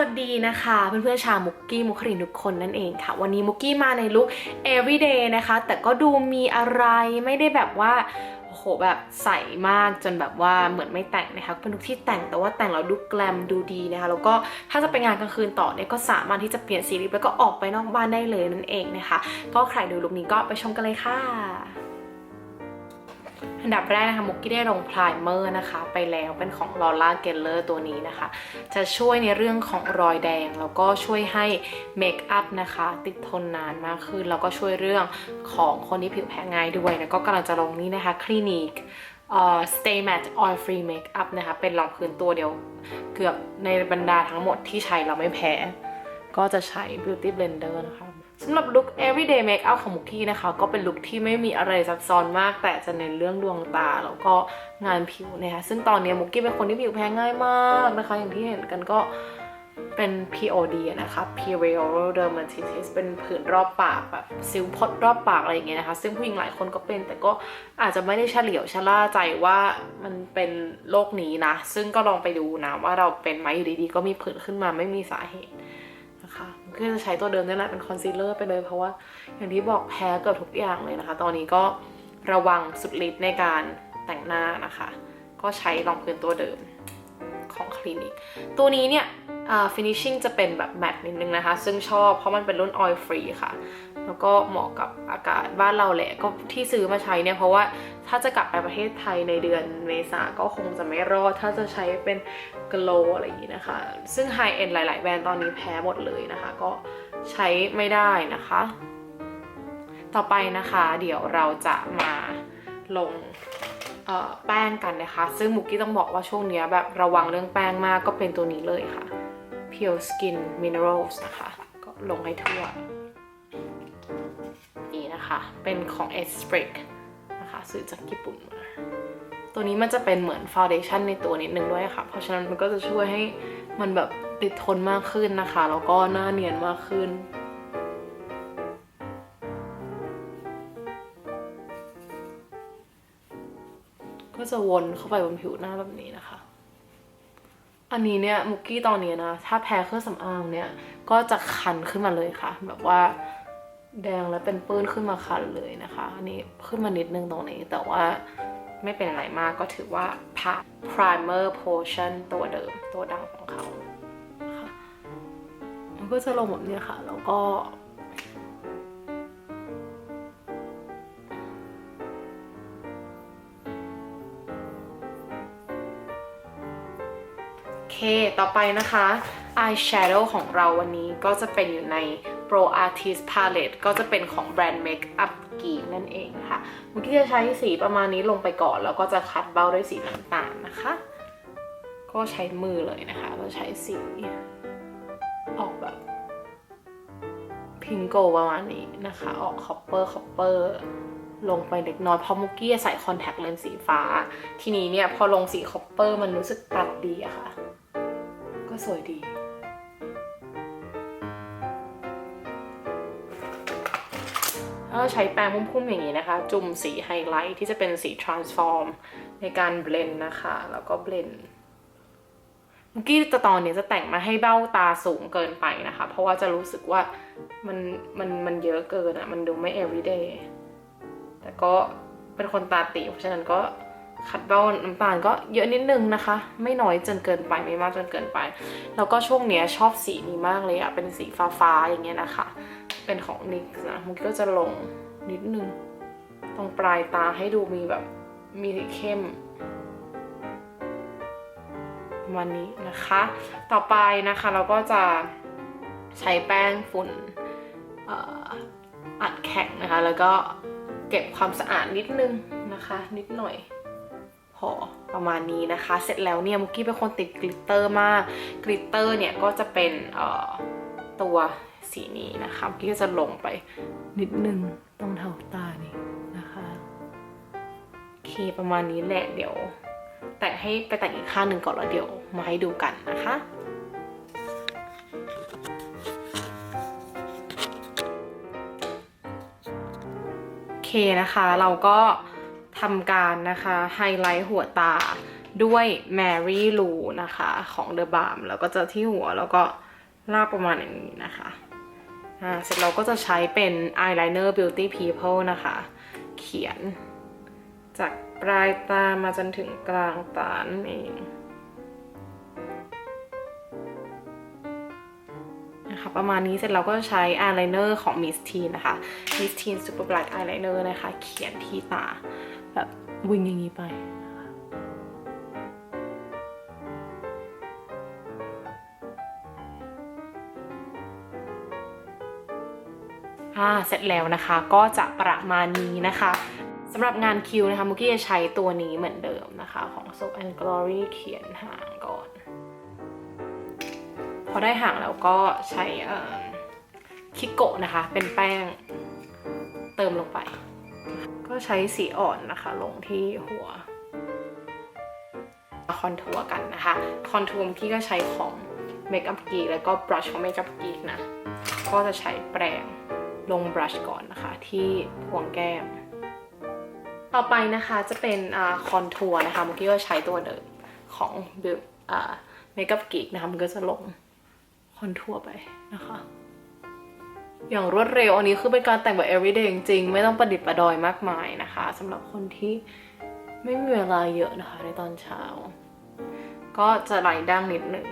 วัสดีนะคะเพื่อนๆชาวมุกกี้มุครินทุกคนนั่นเองค่ะ วันนี้มุกกี้มาในลุค everyday นะคะ แต่ก็ดูมีอะไรไม่ได้แบบว่าโอ้โหแบบใสมากจนแบบว่าเหมือนไม่แต่งนะคะเป็นลุคที่แต่งแต่ว่าแต่งแล้วดูแกลมดูดีนะคะแล้วก็ถ้าจะไปงานกลางคืนต่อเนี่ยก็สามารถที่จะเปลี่ยนสีลิปแล้วก็ออกไปนอกบ้านได้เลยนั่นเองนะคะก็ใครดูลุคนี้ก็ไปชมกันเลยค่ะ อันดับแรกนะคะมุกกี้ได้ลงพรายเมอร์นะคะ ไปแล้วเป็นของลอร่าเกลเลอร์ตัวนี้นะคะ จะช่วยในเรื่องของรอยแดง แล้วก็ช่วยให้เมคอัพนะคะ ติดทนนานมากขึ้น แล้วก็ช่วยเรื่องของคนที่ผิวแพ้ง่ายด้วย แล้วก็กำลังจะลงนี้นะคะคลินิกเอ่อ Stay Matte Oil Free Makeup นะคะ เป็นรองพื้นตัวเดียวเกือบในบรรดาทั้งหมดที่ใช้เราไม่แพ้ ก็จะใช้ Beauty Blender นะคะ สำหรับลุค everyday makeup ของมุกกี้นะคะ ก็เป็นลุคที่ไม่มีอะไรซับซ้อนมาก แต่จะเน้นเรื่องดวงตาแล้วก็งานผิวนะคะซึ่งตอนนี้มุกกี้เป็นคนที่ผิวแพ้ง่ายมากนะคะ อย่างที่เห็นกันก็เป็น POD นะคะ Perioral Dermatitis เป็นผื่นรอบปากแบบซิวพดรอบปากอะไรอย่างเงี้ยนะคะ ซึ่งผู้หญิงหลายคนก็เป็น แต่ก็อาจจะไม่ได้เฉลียวชะล่าใจว่ามันเป็นโรคนี้นะ ซึ่งก็ลองไปดูนะว่าเราเป็นไหมอยู่ดีๆ ก็มีผื่นขึ้นมาไม่มีสาเหตุ ก็จะใช้ตัวเดิมนี่แหละเป็นคอนซีลเลอร์ไปเลย เพราะว่าอย่างที่บอกแพ้เกือบทุกอย่างเลยนะคะ ตอนนี้ก็ระวังสุดฤทธิ์ในการแต่งหน้านะคะ ก็ใช้รองพื้นตัวเดิมของคลินิก ตัวนี้เนี่ยอ่า finishing จะเป็นแบบแมตต์นิดนึงนะคะ ซึ่งชอบเพราะมันเป็นรุ่น oil free ค่ะ แล้วก็เหมาะกับอากาศบ้านเราแหละ ก็ที่ซื้อมาใช้เนี่ยเพราะว่า ถ้าจะกลับไปประเทศไทยในเดือนเมษาก็คงจะไม่รอด ถ้าจะใช้เป็น glow อะไรอย่างนี้นะคะ ซึ่ง high end หลาย ๆ แบรนด์ตอนนี้แพ้หมดเลยนะคะ ก็ใช้ไม่ได้นะคะ ต่อไปนะคะ เดี๋ยวเราจะมาลงแป้งกันนะคะ ซึ่งมุกกี้ต้องบอกว่าช่วงนี้แบบระวังเรื่องแป้งมากก็เป็นตัวนี้เลยค่ะ Pure Skin Minerals นะคะ ก็ลงให้ทั่ว นี่นะคะ เป็นของ e s p r i c ซื้อจากญี่ปุ่นมา ตัวนี้มันจะเป็นเหมือนฟ u n เดชั่นในตัวนิดนึงด้วยค่ะ เพราะฉะนั้นมันก็จะช่วยให้มันแบบติดทนมากขึ้นนะคะ แล้วก็หน้าเนียนมากขึ้นก็จะวนเข้าไปบนผิวหน้าแบบนี้นะคะ อันนี้เนี่ยมุกกี้ตอนนี้นะ ถ้าแพ้เครื่องสำอางเนี่ย ก็จะคันขึ้นมาเลยค่ะ แบบว่า แดงแล้วเป็นปื้นขึ้นมาคันเลยนะคะ อันนี้ขึ้นมานิดนึงตรงนี้ แต่ว่าไม่เป็นอะไรมากก็ถือว่าผ่าน primer potion ตัวเดิมตัวดังของเขานะคะมันก็จะลงแบบนี้ค่ะ แล้วก็โอเค ต่อไปนะคะ eyeshadow ของเราวันนี้ก็จะเป็นอยู่ใน Pro Artist Palette ก็จะเป็นของแบรนด์ Makeup g e e นั่นเองค่ะมื่อกี้จะใช้สีประมาณนี้ลงไปก่อน แล้วก็จะคัดเบ้าด้วยสีน้ำตาลนะคะ ก็ใช้มือเลยนะคะเราใช้สีออกแบบพิงโกประมาณนี้นะคะ ออกคอปเปอร์คอปเปอร์ลงไปเล็กน้อยเพราะมุกกี้ใส่คอนแทคเลนส์สีฟ้า ทีนี้เนี่ยพอลงสีคอปเปอร์มันรู้สึกตัดดีอะค่ะ ก็สวยดี ถ้าใช้แปรงพุ่มๆอย่างนี้นะคะ จุ่มสีไฮไลท์ที่จะเป็นสี transform ในการเบลนนะคะ แล้วก็เบลนเมื่อกี้จะตอนนี้จะแต่งมาให้เบ้าตาสูงเกินไปนะคะ เพราะว่าจะรู้สึกว่ามันมันมันเยอะเกินอะมันดูไม่ everyday แต่ก็เป็นคนตาตีเพราะฉะนั้นก็ขัดเบ้าน้ำตาลก็เยอะนิดนึงนะคะ ไม่น้อยจนเกินไปไม่มากจนเกินไป แล้วก็ช่วงเนี้ยชอบสีนี้มากเลยอะเป็นสีฟ้าๆอย่างเงี้ยนะคะ เป็นของ NYX นะมันก็จะลงนิดนึง ตรงปลายตาให้ดูมีแบบมีเข้มประมาณนี้นะคะ ต่อไปนะคะเราก็จะใช้แป้งฝุ่นอ,อัดแข็งนะคะ แล้วก็เก็บความสะอาดนิดนึงนะคะ นิดหน่อยพอประมาณนี้นะคะ เสร็จแล้วเนี่ยมุกกี้เป็นคนติดกลิตเตอร์มาก กลิตเตอร์เนี่ยก็จะเป็นตัว สีนี้นะคะมุกกี้ก็จะลงไปนิดนึงตรงแถวตานี่นะคะโอเคประมาณนี้แหละเดี๋ยว แต่งให้ไปแต่งอีกข้างหนึ่งก่อนแล้วเดี๋ยวมาให้ดูกันนะคะโอเคนะคะเราก็ทำการนะคะไฮไลท์หัวตาด้วย Mary Lou นะคะ ของ The Balm แล้วก็จะที่หัวแล้วก็ลากประมาณอย่างนี้นะคะ อ่าเสร็จเราก็จะใช้เป็น eyeliner beauty people นะคะ เขียน จากปลายตามาจนถึงกลางตานั่นเองนะคะประมาณนี้เสร็จเราก็ใช้ eyeliner ของ Miss Teen นะคะ Miss Teen Super Bright Eyeliner นะคะ เขียนที่ตาแบบวิ่งอย่างนี้ไป อ่าเสร็จแล้วนะคะก็จะประมาณนี้นะคะสำหรับงานคิวนะคะมุกี้จะใช้ตัวนี้เหมือนเดิมนะคะของ Soap and Glory เขียนหางก่อน พอได้หางแล้วก็ใช้คิโกะนะคะ เป็นแป้งเติมลงไป ก็ใช้สีอ่อนนะคะ ลงที่หัวคอนทัวร์กันนะคะ คอนทัวร์ที่ก็ใช้ของ Makeup Geek แล้วก็บรัชของ Makeup Geek นะ ก็จะใช้แปรง ลงบรัชก่อนนะคะ ที่พวงแก้ม ต่อไปนะคะจะเป็นคอนทัวร์นะคะเมื่อกี้ก็ใช้ตัวเดิมของ Build อ่า Makeup Geek นะคะมันก็จะลงคอนทัวร์ไปนะคะ อย่างรวดเร็วอันนี้คือเป็นการแต่งแบบ everyday จริงๆ ไม่ต้องประดิษฐ์ประดอยมากมายนะคะสำหรับคนที่ไม่มีเวลาเยอะนะคะในตอนเช้า ก็จะไหลดั้งนิดหนึ่ง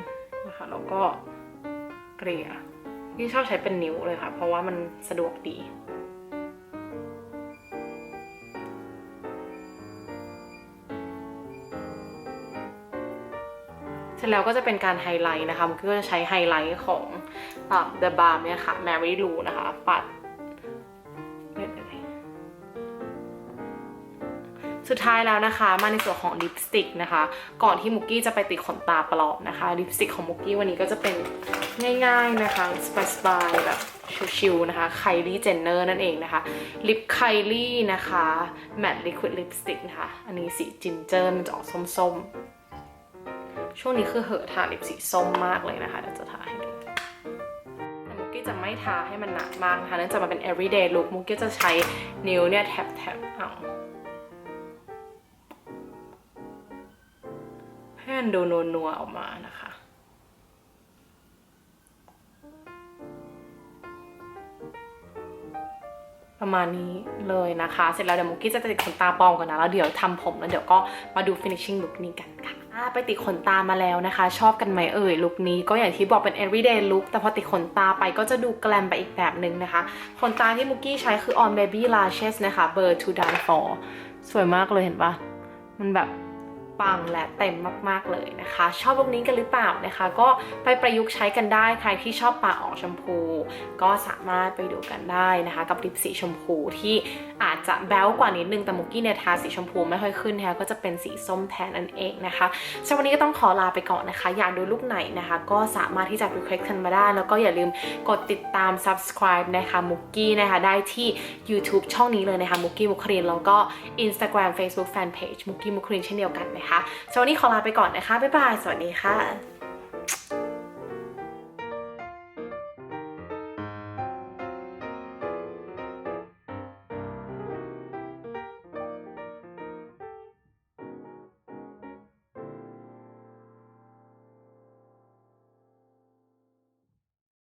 นะคะ แล้วก็เกลี่ย นี่ชอบใช้เป็นนิ้วเลยค่ะ เพราะว่ามันสะดวกดี เสร็จแล้วก็จะเป็นการไฮไลท์นะคะมันก็จะใช้ไฮไลท์ของ The Balm เนี่ยค่ะ Mary Lou นะคะ ปัด สุดท้ายแล้วนะคะ มาในส่วนของลิปสติกนะคะ ก่อนที่มุกกี้จะไปติดขนตาปลอมนะคะลิปสติกของมุกกี้วันนี้ก็จะเป็นง่ายๆนะคะสบายๆแบบชิวๆนะคะ Kylie Jenner นั่นเองนะคะลิป Kylie นะคะ Matte Liquid Lipstick นะคะอันนี้สีจินเจอร์มันจะออกส้มๆ ช่วงนี้คือเหอะทาลิปสีส้มมากเลยนะคะเดี๋ยวจะทาให้ดูแต่มุกกี้จะไม่ทาให้มันหนามากนะคะเนื่องจากมันเป็น everyday look มุกกี้จะใช้นิ้วเนี่ยแทบแทบเอา ให้มันดูนัวๆออกมานะคะประมาณนี้เลยนะคะ เสร็จแล้วเดี๋ยวมุกกี้จะติดขนตาปลอมก่อนนะ แล้วเดี๋ยวทำผมแล้วเดี๋ยวก็มาดู finishing look นี้กันค่ะ ไปติดขนตามาแล้วนะคะ ชอบกันไหมเอ่ยลุคนี้ก็อย่างที่บอกเป็น everyday look แต่พอติดขนตาไปก็จะดูแกลมไปอีกแบบหนึ่งนะคะ ขนตาที่มุกกี้ใช้คือ on baby lashes นะคะเบอร์ to die for สวยมากเลยเห็นปะมันแบบ ปังและเต็มมากๆเลยนะคะ ชอบลุคนี้กันหรือเปล่านะคะ ก็ไปประยุกต์ใช้กันได้ใครที่ชอบปากออกชมพู ก็สามารถไปดูกันได้นะคะ กับลิปสีชมพูที่อาจจะแบ๊วกว่านิดนึงแต่มุกกี้เนี่ยทาสีชมพูไม่ค่อยขึ้นนะคะก็จะเป็นสีส้มแทนนั่นเองนะคะสำหรับวันนี้ก็ต้องขอลาไปก่อนนะคะ อยากดูลุคไหนนะคะ ก็สามารถที่จะ request กันมาได้ แล้วก็อย่าลืมกดติดตาม subscribe นะคะมุกกี้นะคะได้ที่ YouTube ช่องนี้เลยนะคะมุกกี้มุครินแล้วก็ Instagram Facebook Fanpage มุกกี้มุครินเช่นเดียวกันนะคะสำหรับวันนี้ขอลาไปก่อนนะคะ บ๊ายบาย สวัสดีค่ะ